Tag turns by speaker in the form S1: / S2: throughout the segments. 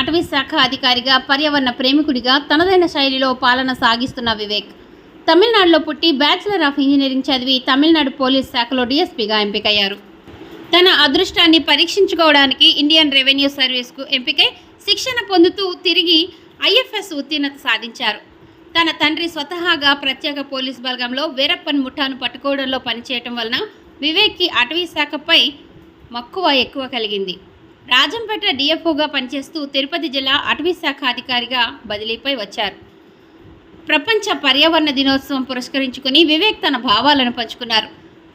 S1: అటవీ శాఖ అధికారిగా పర్యావరణ ప్రేమికుడిగా తనదైన శైలిలో పాలన సాగిస్తున్న వివేక్. తమిళనాడులో పుట్టి బ్యాచిలర్ ఆఫ్ ఇంజనీరింగ్ చదివి తమిళనాడు పోలీస్ శాఖలో డీఎస్పీగా ఎంపికయ్యారు. తన అదృష్టాన్ని పరీక్షించుకోవడానికి ఇండియన్ రెవెన్యూ సర్వీస్కు ఎంపికై శిక్షణ పొందుతూ తిరిగి ఐఎఫ్ఎస్ ఉత్తీర్ణత సాధించారు. తన తండ్రి స్వతహాగా ప్రత్యేక పోలీస్ బలగంలో వీరప్పన్ ముఠాను పట్టుకోవడంలో పనిచేయటం వలన వివేక్కి అటవీ శాఖపై మక్కువ ఎక్కువ కలిగింది. రాజంపేట డిఎఫ్ఓగా పనిచేస్తూ తిరుపతి జిల్లా అటవీ శాఖ అధికారిగా బదిలీపై వచ్చారు. ప్రపంచ పర్యావరణ దినోత్సవం పురస్కరించుకుని వివేక్ తన భావాలను పంచుకున్నారు.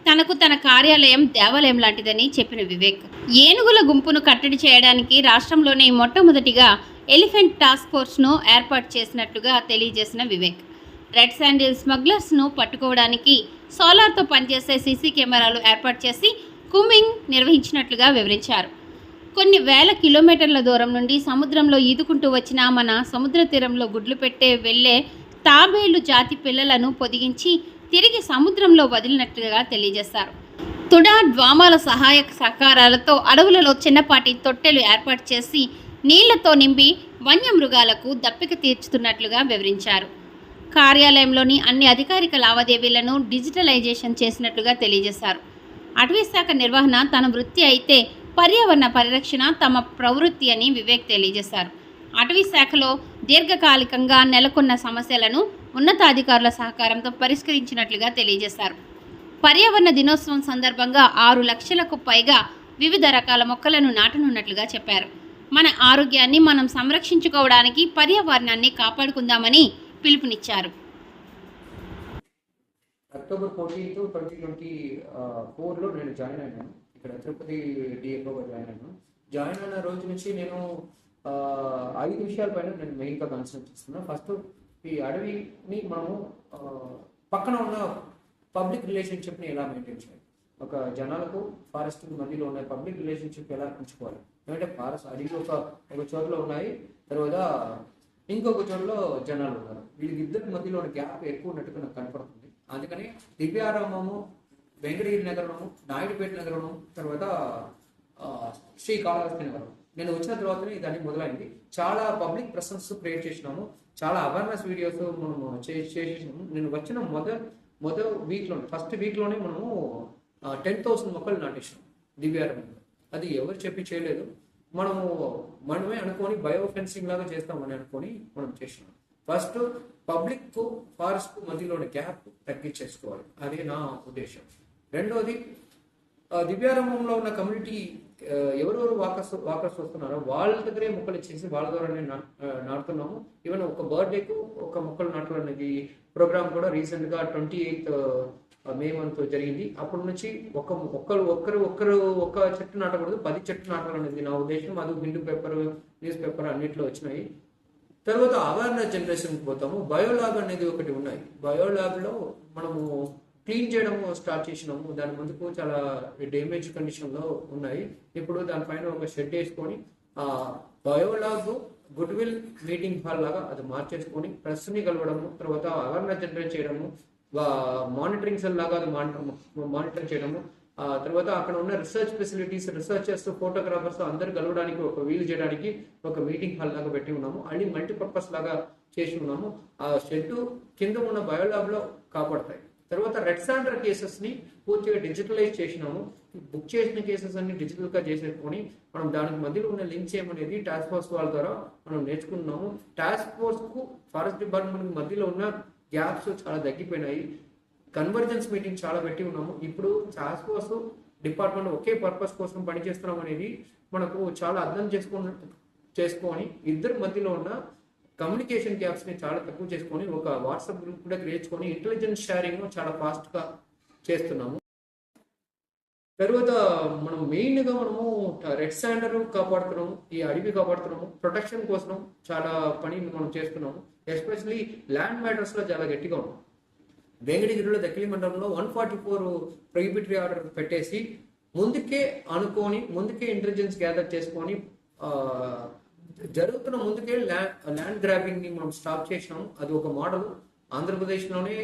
S1: తనకు తన కార్యాలయం దేవాలయం లాంటిదని చెప్పిన వివేక్ ఏనుగుల గుంపును కట్టడి చేయడానికి రాష్ట్రంలోనే మొట్టమొదటిగా ఎలిఫెంట్ టాస్క్ ఫోర్స్ను ఏర్పాటు చేసినట్లుగా తెలియజేసిన వివేక్ రెడ్ శాండిల్ స్మగ్లర్స్ను పట్టుకోవడానికి సోలార్తో పనిచేసే సీసీ కెమెరాలు ఏర్పాటు చేసి కుమింగ్ నిర్వహించినట్లుగా వివరించారు. కొన్ని వేల కిలోమీటర్ల దూరం నుండి సముద్రంలో ఈదుకుంటూ వచ్చిన మన సముద్ర తీరంలో గుడ్లు పెట్టే వెళ్ళే తాబేలు జాతి పిల్లలను పొదిగించి తిరిగి సముద్రంలో వదిలినట్లుగా తెలియజేశారు. తుడా డ్వామాల సహాయక సహకారాలతో అడవులలో చిన్నపాటి తొట్టెలు ఏర్పాటు చేసి నీళ్ళతో నింపి వన్యమృగాలకు దప్పిక తీర్చుతున్నట్లుగా వివరించారు. కార్యాలయంలోని అన్ని అధికారిక లావాదేవీలను డిజిటలైజేషన్ చేసినట్లుగా తెలియజేశారు. అటవీ శాఖ నిర్వహణ తన వృత్తి అయితే పర్యావరణ పరిరక్షణ తమ ప్రవృత్తి అని వివేక్ తెలియజేశారు. అటవీ శాఖలో దీర్ఘకాలికంగా నెలకొన్న సమస్యలను ఉన్నతాధికారుల సహకారంతో పరిష్కరించినట్లుగా తెలియజేశారు. పర్యావరణ దినోత్సవం సందర్భంగా ఆరు లక్షలకు పైగా వివిధ రకాల మొక్కలను నాటనున్నట్లుగా చెప్పారు. మన ఆరోగ్యాన్ని మనం సంరక్షించుకోవడానికి పర్యావరణాన్ని కాపాడుకుందామని పిలుపునిచ్చారు.
S2: అక్టోబర్ ఫోర్టీన్త్ ట్వంటీ ట్వంటీ ఫోర్లో నేను జాయిన్ అయ్యాను. ఇక్కడ తిరుపతి డిఎఫ్ఓగా జాయిన్ అయినాను జాయిన్ అయిన రోజు నుంచి నేను ఐదు విషయాల పైన నేను మెయిన్గా కాన్సన్ట్రేట్ చేస్తున్నాను ఫస్ట్ ఈ అడవిని మనము పక్కన ఉన్న పబ్లిక్ రిలేషన్షిప్ని ఎలా మెయింటైన్ చేయాలి? ఒక జనాలకు ఫారెస్ట్ మధ్యలో ఉన్న పబ్లిక్ రిలేషన్షిప్ ఎలా పెంచుకోవాలి? ఎందుకంటే ఫారెస్ట్ అడవి ఒక ఒక చోటలో ఉన్నాయి. తర్వాత ఇంకొక చోట్ల జనాలు ఉన్నారు. వీళ్ళిద్దరి మధ్యలో ఉన్న గ్యాప్ ఎక్కువ ఉన్నట్టుగా నాకు కనపడుతుంది. అందుకని దివ్యారామము వెంకటగిరి నగరము నాయుడుపేట నగరము తర్వాత శ్రీకాళహస్తి నగరం. నేను వచ్చిన తర్వాతనే దాన్ని మొదలైంది. చాలా పబ్లిక్ ప్రెసెన్స్ క్రియేట్ చేసినాము. చాలా అవేర్నెస్ వీడియోస్ మనము చే- చేసేసినాము. నేను వచ్చిన మొదటి మొదటి వీక్లో ఫస్ట్ వీక్లోనే మనము టెన్ థౌసండ్ మొక్కలు నాటేసినాం దివ్యారంలో అది ఎవరు చెప్పి చేయలేదు. మనము మనమే అనుకొని బయో ఫెన్సింగ్ లాగా చేస్తామని అనుకొని మనం చేసినాం. ఫస్ట్ పబ్లిక్ ఫారెస్ట్ మధ్యలోని గ్యాప్ తగ్గించేసుకోవాలి. అదే నా ఉద్దేశం. రెండోది ఆ, దివ్యారంభంలో ఉన్న కమ్యూనిటీ ఎవరెవరు వాకర్స్ వాకర్స్ వస్తున్నారో వాళ్ళ దగ్గరే మొక్కలు ఇచ్చేసి వాళ్ళ ద్వారానే నా- నాటుతున్నాము. ఈవెన్ ఒక బర్త్డేకు ఒక మొక్కలు నాటడం అనేది ప్రోగ్రామ్ కూడా రీసెంట్గా ట్వంటీ ఎయిత్ మే మంత్ జరిగింది. అప్పటి నుంచి ఒక ఒక్కరు ఒక్కరు ఒక్కరు ఒక్క చెట్టు నాటకూడదు పది చెట్టు నాటాలనేది నా ఉద్దేశం. అది హిందూ పేపర్ న్యూస్ పేపర్ అన్నిట్లో వచ్చినాయి. తర్వాత అవేర్నెస్ జనరేషన్ పోతాము. బయోలాగ్ అనేది ఒకటి ఉన్నాయి. బయోలాగ్లో మనము క్లీన్ చేయడం స్టార్ట్ చేసినాము. దాని ముందుకు చాలా డ్యామేజ్ కండిషన్లో ఉన్నాయి. ఇప్పుడు దానిపైన ఒక షెడ్ వేసుకొని ఆ బయోలాగ్ గుడ్ విల్ మీటింగ్ హాల్ లాగా అది మార్చేసుకొని ప్రెస్ని కలవడము తర్వాత అవేర్నెస్ జనరేట్ చేయడము మానిటరింగ్ సెల్ లాగా అది మానిటర్ చేయడము ఆ తర్వాత అక్కడ ఉన్న రీసెర్చ్ ఫెసిలిటీస్ రీసెర్చర్స్ ఫోటోగ్రాఫర్స్ అందరు కలవడానికి ఒక వీలు చేయడానికి ఒక మీటింగ్ హాల్ లాగా పెట్టి ఉన్నాము. అన్ని మల్టీపర్పస్ లాగా చేసి ఉన్నాము. ఆ షెడ్ కింద ఉన్న బయోలాగ్లో కాపాడతాయి. తర్వాత రెడ్ సాండర్ కేసెస్ని పూర్తిగా డిజిటలైజ్ చేసినాము. బుక్ చేసిన కేసెస్ అన్ని డిజిటల్గా చేసేసుకొని మనం దానికి మధ్యలో ఉన్న లింక్ చేయమనేది టాస్క్ ఫోర్స్ వాళ్ళ ద్వారా మనం నేర్చుకున్నాము. టాస్క్ ఫోర్స్కు ఫారెస్ట్ డిపార్ట్మెంట్ మధ్యలో ఉన్న గ్యాప్స్ చాలా తగ్గిపోయినాయి. కన్వర్జెన్స్ మీటింగ్ చాలా పెట్టి ఉన్నాము. ఇప్పుడు టాస్క్ ఫోర్స్ డిపార్ట్మెంట్ ఒకే పర్పస్ కోసం పనిచేస్తున్నాం అనేది మనకు చాలా అర్థం చేసుకున్న చేసుకొని ఇద్దరి మధ్యలో ఉన్న కమ్యూనికేషన్ గ్యాప్స్ని చాలా తక్కువ చేసుకొని ఒక వాట్సాప్ గ్రూప్ కూడా క్రియేట్ చేసుకొని ఇంటెలిజెన్స్ షేరింగ్ చాలా ఫాస్ట్గా చేస్తున్నాము. తర్వాత మనం మెయిన్గా మనము రెడ్ శాండర్ కాపాడుతున్నాము ఈ అడవి కాపాడుతున్నాము ప్రొటెక్షన్ కోసం చాలా పని మనం చేస్తున్నాము. ఎస్పెషల్లీ ల్యాండ్ మ్యాటర్స్లో చాలా గట్టిగా ఉన్నాం. వెంకటగిరిలో దక్కిలి మండలంలో one forty four prohibitory order పెట్టేసి ముందుకే అనుకొని ముందుకే ఇంటెలిజెన్స్ గ్యాదర్ చేసుకొని జరుగుతున్న ముందుకే ల్యాండ్ ల్యాండ్ గ్రాబింగ్ని మనం స్టాప్ చేసినాం. అది ఒక మోడల్. ఆంధ్రప్రదేశ్లోనే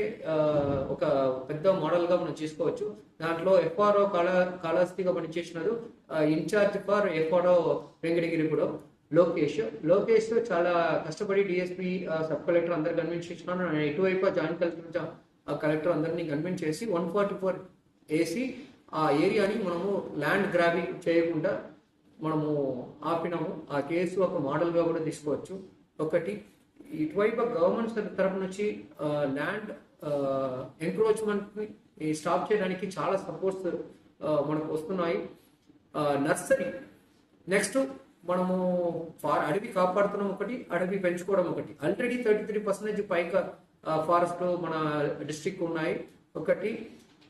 S2: ఒక పెద్ద మోడల్గా మనం చేసుకోవచ్చు. దాంట్లో ఎఫ్ఆర్ఓ కళా కాళహస్తిగా పనిచేసినారు ఇన్ఛార్జ్ ఫర్ ఎఫ్ఆర్ఓ వెంకటగిరి కూడా. లోకేష్. లోకేష్ చాలా కష్టపడి డిఎస్పీ సబ్ కలెక్టర్ అందరు కన్విన్స్ చేసినాను నేను ఇటువైపు జాయింట్ కలెక్టర్ కలెక్టర్ అందరినీ కన్విన్స్ చేసి వన్ ఫార్టీ ఫోర్ వేసి ఆ ఏరియాని మనము ల్యాండ్ గ్రాబింగ్ చేయకుండా మనము ఆపినాము. ఆ కేసు ఒక మోడల్గా కూడా తీసుకోవచ్చు. ఒకటి ఇటువైపు గవర్నమెంట్ తరపు నుంచి ల్యాండ్ ఎంక్రోచ్మెంట్ని స్టాప్ చేయడానికి చాలా సపోర్ట్స్ మనకు వస్తున్నాయి. నర్సరీ. నెక్స్ట్ మనము ఫార్ అడవి కాపాడుతున్నాం ఒకటి అడవి పెంచుకోవడం ఒకటి. ఆల్రెడీ థర్టీ త్రీ పర్సెంటేజ్ పైగా ఫారెస్ట్ మన డిస్టిక్ ఉన్నాయి. ఒకటి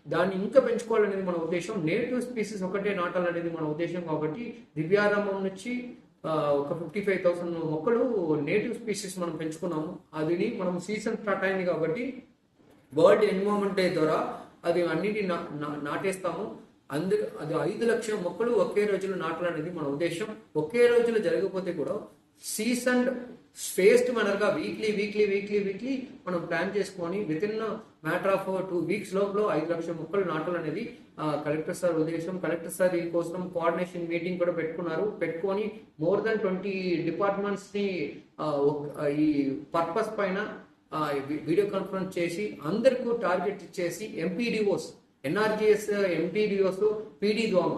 S2: దాన్ని ఇంకా పెంచుకోవాలనేది మన ఉద్దేశం. నేటివ్ స్పీసీస్ ఒకటే నాటాలనేది మన ఉద్దేశం కాబట్టి దివ్యారంభం నుంచి ఒక ఫిఫ్టీ ఫైవ్ థౌసండ్ మొక్కలు నేటివ్ స్పీసీస్ మనం పెంచుకున్నాము. అదిని మనం సీజన్ స్టార్ట్ అయింది కాబట్టి వరల్డ్ ఎన్విరాన్మెంట్ డే ద్వారా అది అన్నిటి నా- నాటేస్తాము. అందు అది ఐదు లక్షల మొక్కలు ఒకే రోజులో నాటాలనేది మన ఉద్దేశం. ఒకే రోజులో జరగకపోతే కూడా సీజన్ స్పేస్డ్ మనర్గా వీక్లీ వీక్లీ వీక్లీ వీక్లీ మనం ప్లాన్ చేసుకొని within matter of two weeks లోపల ఐదు లక్షల మొక్కలు నాటాలనేది అనేది కలెక్టర్ సార్ ఉద్దేశం కలెక్టర్ సార్ దీనికోసం కోఆర్డినేషన్ మీటింగ్ కూడా పెట్టుకున్నారు. పెట్టుకొని మోర్ దెన్ ట్వంటీ డిపార్ట్మెంట్స్ని ఈ పర్పస్ పైన వీడియో కాన్ఫరెన్స్ చేసి అందరికీ టార్గెట్ ఇచ్చేసి ఎంపీడీఓస్ ఎన్ఆర్జిఎస్ ఎంపీడిఓస్ పీడీ దోమ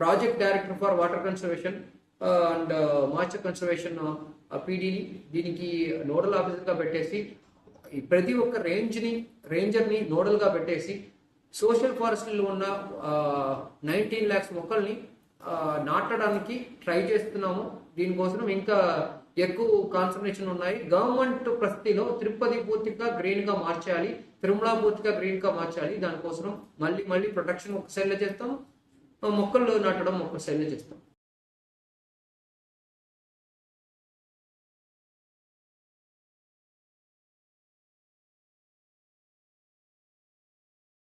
S2: project director for water conservation and master conservation పీడీని దీనికి నోడల్ ఆఫీసర్గా పెట్టేసి ప్రతి ఒక్క రేంజ్ని రేంజర్ని నోడల్గా పెట్టేసి సోషల్ ఫారెస్ట్లో ఉన్న నైన్టీన్ ల్యాక్స్ మొక్కల్ని నాటడానికి ట్రై చేస్తున్నాము. దీనికోసం ఇంకా ఎక్కువ కాన్సన్ట్రేషన్ ఉన్నాయి. గవర్నమెంట్ ప్రస్తుతిలో తిరుపతి పూర్తిగా గ్రీన్గా మార్చాలి తిరుమల పూర్తిగా గ్రీన్గా మార్చాలి. దానికోసం మళ్ళీ మళ్ళీ ప్రొటెక్షన్ ఒక సైడ్ చేస్తాం. మొక్కలు నాటడం ఒక సైడ్ చేస్తాం.